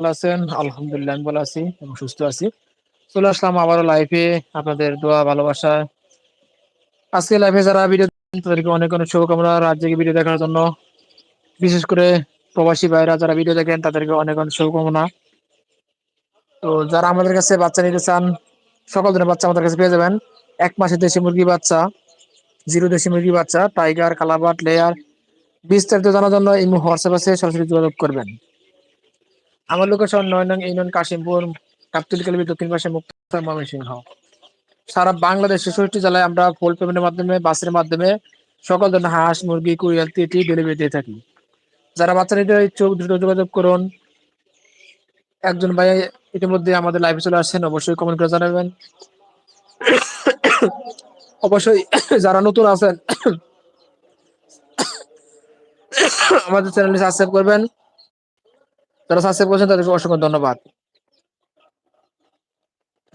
ভালো আছেন? আলহামদুলিল্লাহ আমি ভালো আছি এবং সুস্থ আছি। চলে আসলাম আবারও লাইভে আপনাদের দোয়া ভালোবাসায়। আজকে লাইভে যারা ভিডিও তাদেরকে অনেক, অনেক শুভকামনা রাত ভিডিও দেখার জন্য। বিশেষ করে প্রবাসী ভাইরা যারা ভিডিও দেখেন তাদেরকে অনেক, অনেক শুভকামনা। তো যারা আমাদের কাছে বাচ্চা নিতে চান, সকল ধরনের বাচ্চা আমাদের কাছে পেয়ে যাবেন। এক মাসের দেশি মুরগি বাচ্চা, জিরো দেশি মুরগি বাচ্চা, টাইগার, কালাবাট, লেয়ার বিস্তারিত জানার জন্য ইমো হোয়াটসঅ্যাপ আছে সরাসরি যোগাযোগ করবেন। আমার লোকেশন ৯ নং ইউনিয়ন কাশিমপুর, গাবতলী কলোনি দক্ষিণ পাশে মুক্তার ময়মনসিংহ। সারা বাংলাদেশ ৬৬টি জেলায় আমরা ফুল পেমেন্টের মাধ্যমে বাসের মাধ্যমে সকল ধরনের হাঁস, মুরগি, কুরিয়ার, তিতি ডেলিভারি দিয়ে থাকি। যারা বাচ্চা নিতে ইচ্ছুক দ্রুত যোগাযোগ করুন। একজন ভাই ইতিমধ্যে আমাদের লাইভে চলে আসছেন অবশ্যই কমেন্ট করে জানাবেন। অবশ্যই যারা নতুন আছেন আমাদের চ্যানেলটি সাবস্ক্রাইব করবেন। যারা সাবস্ক্রাইব করেছেন তাদেরকে অসংখ্য ধন্যবাদ।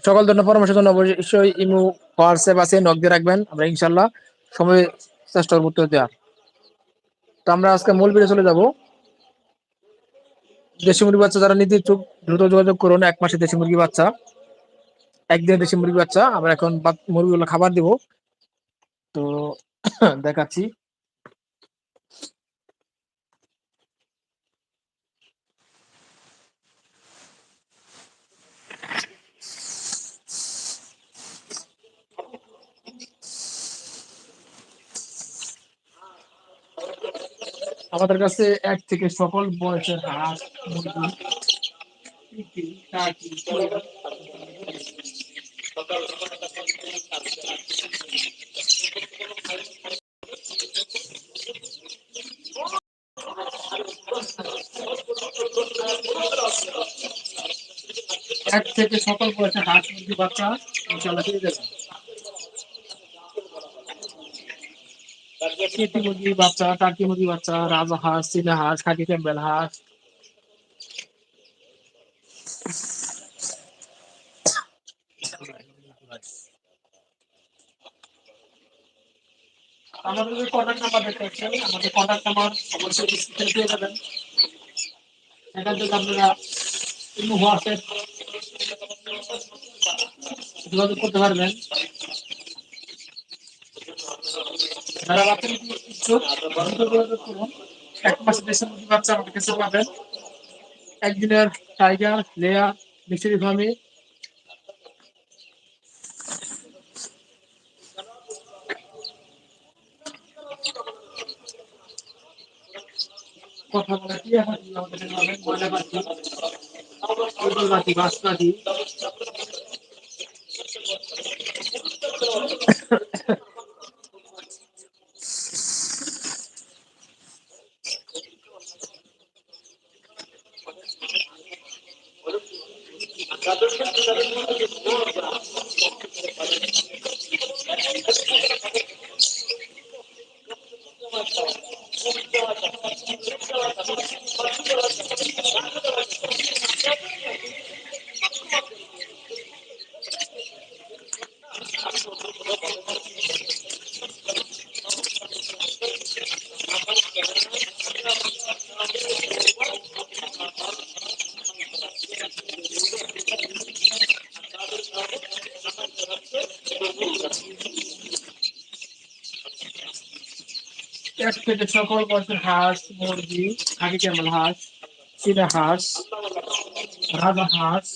সকল ধরনের পরামর্শের জন্য অবশ্যই ইমো, হোয়াটসঅ্যাপ আছে নক দিয়ে রাখবেন। আমরা ইনশাআল্লাহ সময় চেষ্টা করব উত্তর দেওয়ার। তো আমরা আজকে মূল ভিডিও চলে যাব। দেশি মুরগি বাচ্চা যারা নিতে ইচ্ছুক দ্রুত যোগাযোগ করুন। এক মাসের দেশি মুরগি বাচ্চা। একদিনের দেশি মুরগি বাচ্চা। আমরা এখন মুরগিগুলো খাবার দিব। তো দেখাচ্ছি। আমাদের কাছে এক থেকে সকল বয়সের হাঁস, এক থেকে সকল বয়সের হাঁস, মুরগি বাচ্চা ইনশাআল্লাহ পেয়ে যাবেন। তিতি মুরগির বাচ্চা, টার্কি মুরগির বাচ্চা, রাজহাঁস, চীনা হাঁস, খাকি ক্যাম্বেল হাঁস। আমাদের যে কন্টাক্ট নাম্বার দেখতে পাচ্ছেন, আমাদের কন্টাক্ট নাম্বার অবশ্যই পেয়ে যাবেন। সেখান থেকে আপনারা যোগাযোগ করতে পারবেন। যারা বাচ্চা নিতে ইচ্ছুক যোগাযোগ করুন। ১ মাসের দেশি মুরগি বাচ্চা কাছে পাবেন। একদিনের টাইগার, লেয়ার, মিশরি কথা বলা পাখি আমাদের পাবেন, ময়না পাখি, পাখি, সকল বয়সের হাঁস, মুরগি, ক্যামেল হাঁস, চীনা হাঁস, রাজা হাঁস।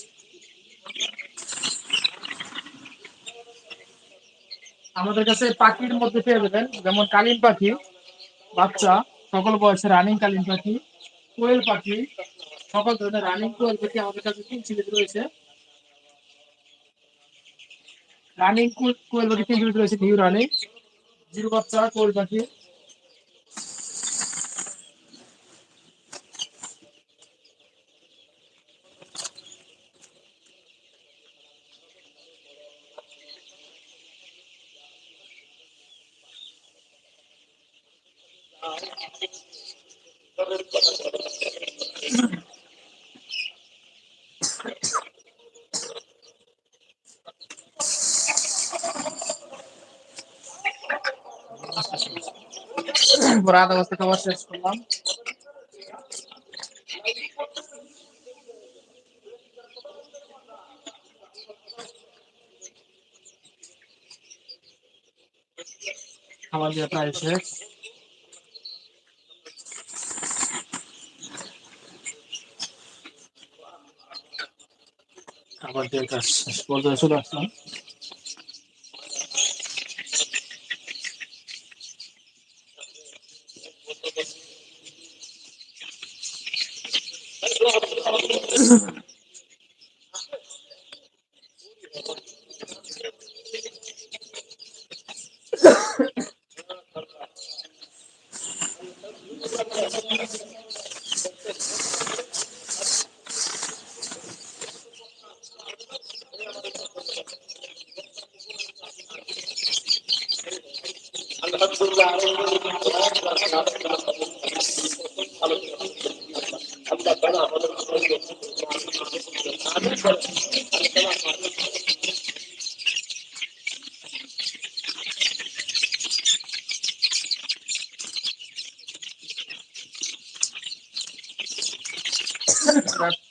আমাদের কাছে পাখির মধ্যে পেয়ে যাবেন যেমন কালিম পাখি বাচ্চা, সকল বয়সে রানিং কালিম পাখি, কোয়েল পাখি, সকল ধরনের রানিং কোয়েল পাখি আমাদের কাছে ৩ সিরিজ রয়েছে। রানিং কোয়েল পাখি ৩ সিরিজ রয়েছে নিউ রানিং। জিরো বাচ্চা কোয়েল পাখি। রাত অবস্থা খাবার শেষ করলাম খাবার প্রায় শেষ খাবার দিয়ে কাজ শেষ পর্যায়ে চলে আসলাম।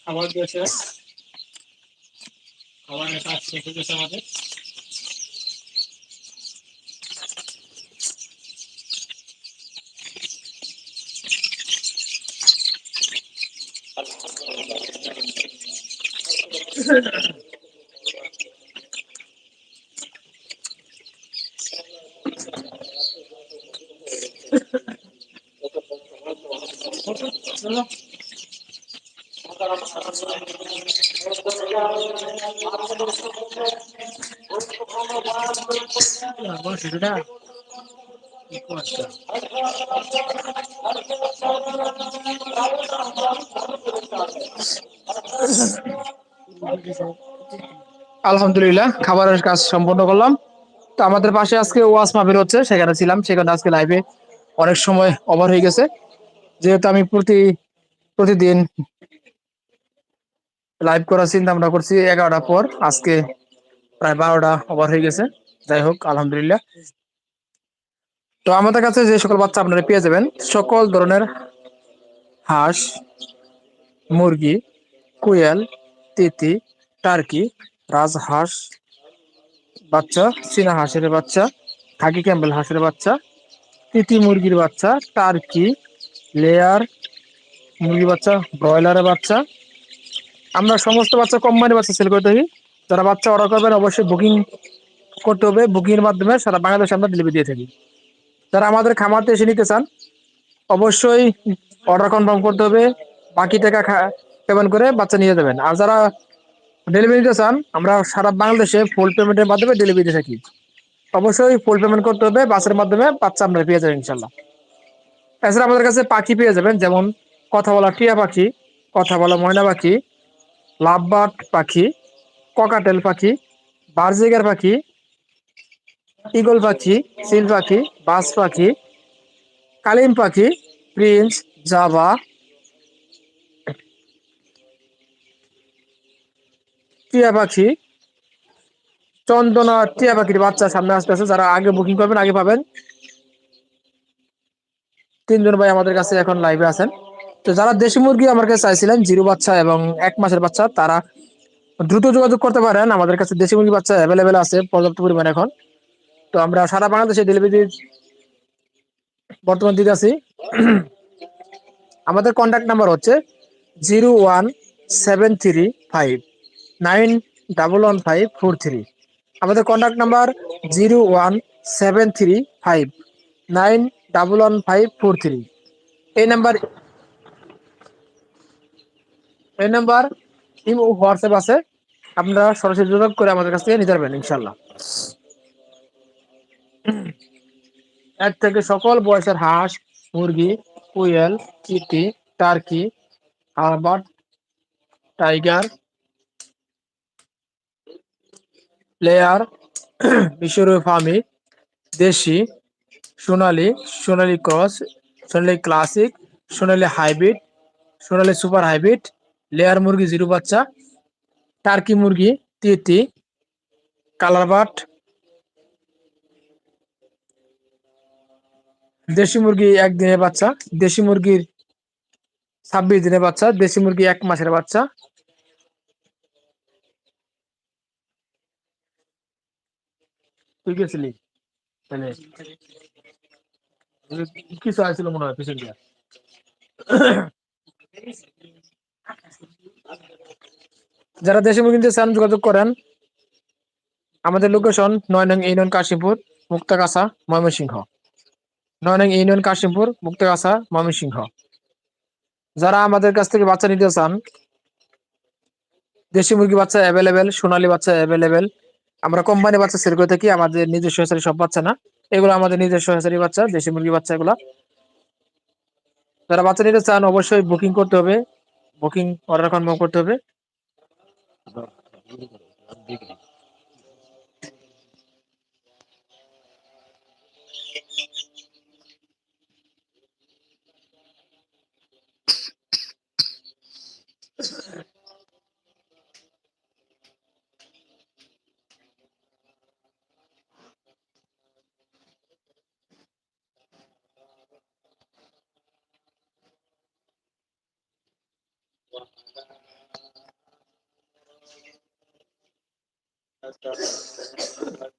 খাবার দিয়েছে খাবারের কাজ শেষ হয়ে গেছে আমাদের আলহামদুলিল্লাহ, খাবারের কাজ সম্পন্ন করলাম। তো আমাদের পাশে আজকে ওয়াজ মাহফিল হচ্ছে, সেখানে ছিলাম, সেখানে আজকে লাইভে অনেক সময় ওভার হয়ে গেছে। যেহেতু আমি প্রতি প্রতিদিন লাইভ করার চিন্তা আমরা করছি, এগারোটা পর, আজকে প্রায় বারোটা ওভার হয়ে গেছে। যাই হোক, আলহামদুলিল্লাহ। তো আমাদের কাছে যে সকল বাচ্চা আপনারা পেয়ে যাবেন, সকল ধরনের হাঁস, মুরগি, কুয়েল, তিতি, টার্কি, রাজহাঁস বাচ্চা, চীনা হাঁসের বাচ্চা, খাকি ক্যাম্বেল হাঁসের বাচ্চা, তিতি মুরগির বাচ্চা, টার্কি, লেয়ার মুরগির বাচ্চা, ব্রয়লারের বাচ্চা আমরা সমস্ত বাচ্চা কোম্পানি বাচ্চা সেল করে থাকি যারা বাচ্চা অর্ডার করবেন, অবশ্যই বুকিং করতে হবে। বুকিংয়ের মাধ্যমে সারা বাংলাদেশে আমরা ডেলিভারি দিয়ে থাকি। যারা আমাদের খামারতে এসে নিতে চান, অবশ্যই অর্ডার কনফার্ম করতে হবে। বাকি টাকা পেমেন্ট করে বাচ্চা নিয়ে যাবেন। আর যারা ডেলিভারি দিতে চান, আমরা সারা বাংলাদেশে ফুল পেমেন্টের মাধ্যমে ডেলিভারি দিয়ে থাকি। অবশ্যই ফুল পেমেন্ট করতে হবে। বাসের মাধ্যমে বাচ্চা আপনারা পেয়ে যাবেন ইনশাল্লাহ এছাড়া আমাদের কাছে পাখি পেয়ে যাবেন, যেমন কথা বলা টিয়া পাখি, কথা বলা ময়না পাখি লাভবার্ড পাখি, ককাটেল পাখি, বারজিগার পাখি ইগল পাখি, সিল পাখি, বাস পাখি, কালিম পাখি, প্রিন্স, জাভা। টিয়া পাখি, চন্দনা টিয়া পাখির বাচ্চা সামনে আসতে আছে যারা আগে বুকিং করবেন, আগে পাবেন। তিনজন ভাই আমাদের কাছে এখন লাইভে আছেন। তো যারা দেশি মুরগি আমার কাছে চাইছিলেন, জিরো বাচ্চা এবং এক মাসের বাচ্চা, তারা দ্রুত যোগাযোগ করতে পারেন। আমাদের কাছে দেশি মুরগি বাচ্চা অ্যাভেলেবেল আছে পর্যাপ্ত পরিমাণে এখন। তো আমরা সারা বাংলাদেশে ডেলিভারি বর্তমান দিতে আছি আমাদের কন্ট্যাক্ট নাম্বার হচ্ছে zero one seven three five nine double one five four three আমাদের contact number zero one seven three five nine double one five four three এই নাম্বার এই নাম্বার, ইমো, হোয়াটসঅ্যাপ আছে। আপনারা সরাসরি যোগাযোগ করে আমাদের কাছ থেকে নিতে পারবেন ইনশাল্লাহ এক থেকে সকল বয়সের হাঁস, মুরগি, কুয়েল চিটি টার্কি হারবার্ট টাইগার লেয়ার মিশরীয় ফার্মি, দেশি, সোনালি সোনালি ক্রস, সোনালি ক্লাসিক, সোনালি হাইব্রিড, সোনালি সুপার হাইব্রিড লেয়ার মুরগি জিরো বাচ্চা, টার্কি মুরগি তিতি কালার বাট, দেশি মুরগি এক দিনের বাচ্চা, দেশি মুরগির ছাব্বিশ দিনের বাচ্চা, দেশি মুরগি এক মাসের বাচ্চা। তুই গেছিলি? তাহলে কিছু আসছিল মনে হয় পিছন দিয়ে। যারা দেশে মুরগি চান, যোগাযোগ করেন। আমাদের লোকেশন নয় নং ইউনিয়ন কাশিমপুর মুক্তাগাছা, ময়মনসিংহ। নয় নং ইউনিয়ন কাশিমপুর মুক্তাগাছা, ময়মনসিংহ। যারা আমাদের কাছ থেকে বাচ্চা নিতে চান, দেশি মুরগি বাচ্চা অ্যাভেলেবেল সোনালী বাচ্চা অ্যাভেলেবেল আমরা কোম্পানি বাচ্চা সেল করে থাকি, আমাদের নিজস্ব হ্যাচারি সব বাচ্চা না। এগুলো আমাদের নিজস্ব হ্যাচারি বাচ্চা, দেশি মুরগি বাচ্চা এগুলা। যারা বাচ্চা নিতে চান, অবশ্যই বুকিং করতে হবে। বুকিং অর্ডার কনফার্ম করতে হবে। Big. atas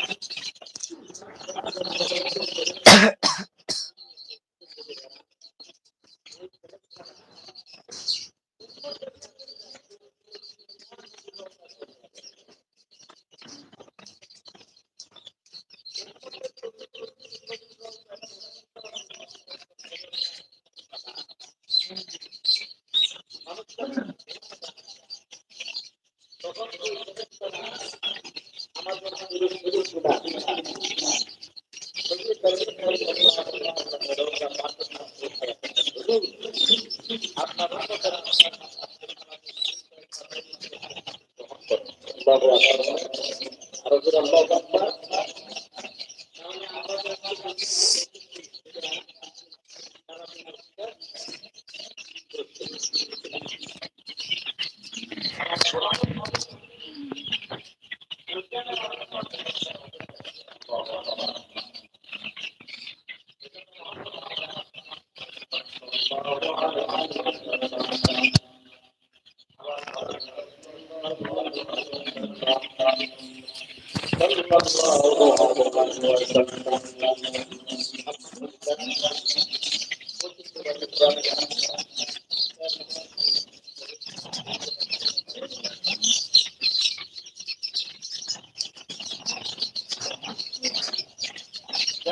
আল্লাহ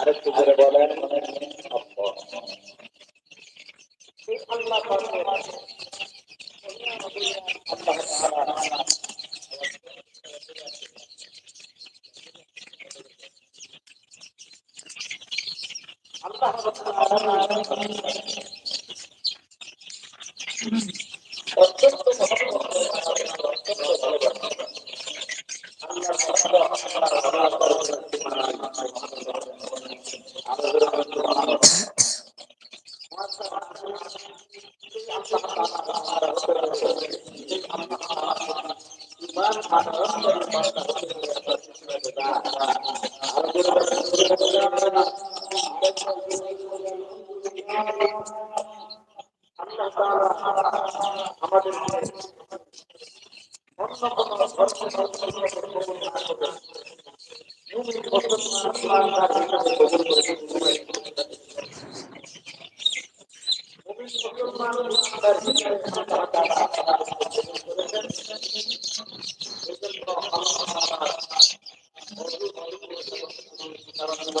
আরেকটু করে বলেন অত্যন্ত অত্যন্ত ভালোবাসা আমরা Gracias.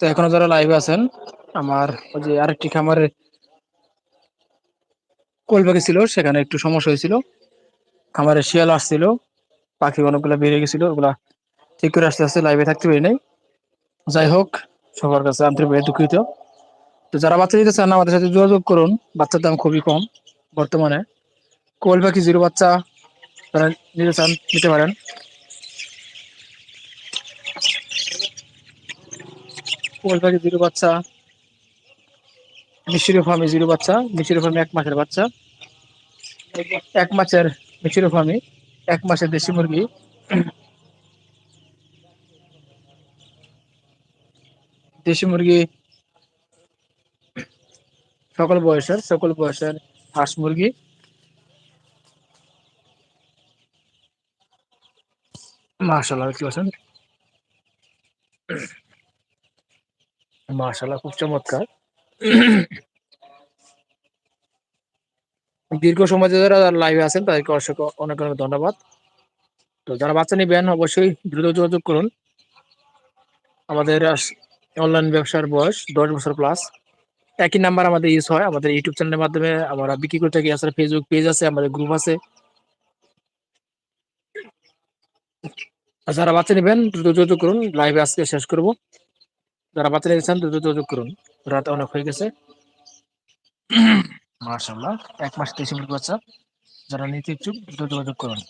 তো এখনও যারা লাইভে আছেন আমার ওই যে আরেকটি খামারের পাখি ছিল, সেখানে একটু সমস্যা হয়েছিল। খামারে শিয়াল আসছিল, পাখি অনেকগুলো বেড়ে গেছিল, ওগুলা ঠিক করে আস্তে আস্তে লাইভে থাকতে পারি নাই। যাই হোক, সবার কাছে আন্তরিকভাবে দুঃখিত। তো যারা বাচ্চা নিতে চান আমাদের সাথে যোগাযোগ করুন, বাচ্চার দাম খুবই কম বর্তমানে। কোল পাখি জিরো বাচ্চা, যারা নিতে চান, নিতে পারেন। কোল পাখি জিরো বাচ্চা মিশরি ফার্মে জিরো বাচ্চা মিশরি ফার্মে এক মাসের বাচ্চা। এক মাসের মিশরি ফার্মে, এক মাসের দেশি মুরগি। দেশি মুরগি সকল বয়সের সকল বয়সের হাঁস মুরগি। মাশাল্লাহ দেখতে পাচ্ছেন? মাশাল্লাহ খুব চমৎকার। দীর্ঘ সময় যারা লাইভে আছেন, তাদেরকে অসংখ্য অনেক অনেক ধন্যবাদ। তো যারা বাচ্চা নিবেন অবশ্যই দ্রুত যোগাযোগ করুন। আমাদের অনলাইন ব্যবসার বয়স দশ বছর প্লাস একই নাম্বার আমাদের ইউজ হয়, আমাদের ইউটিউব চ্যানেলের মাধ্যমে আমরা বিক্রি করে থাকি আসলে ফেসবুক পেজ আছে, আমাদের গ্রুপ আছে। যারা বাচ্চা নেবেন, দ্রুত যোগাযোগ করুন। লাইভে আজকে শেষ করব। যারা বাচ্চা নিতে চান, দ্রুত যোগাযোগ করুন। রাত অনেক হয়ে গেছে। মার্শাল্লাহ এক মাস তেইশ মিনিট যারা নিতে ইচ্ছুক দ্রুত যোগাযোগ করুন।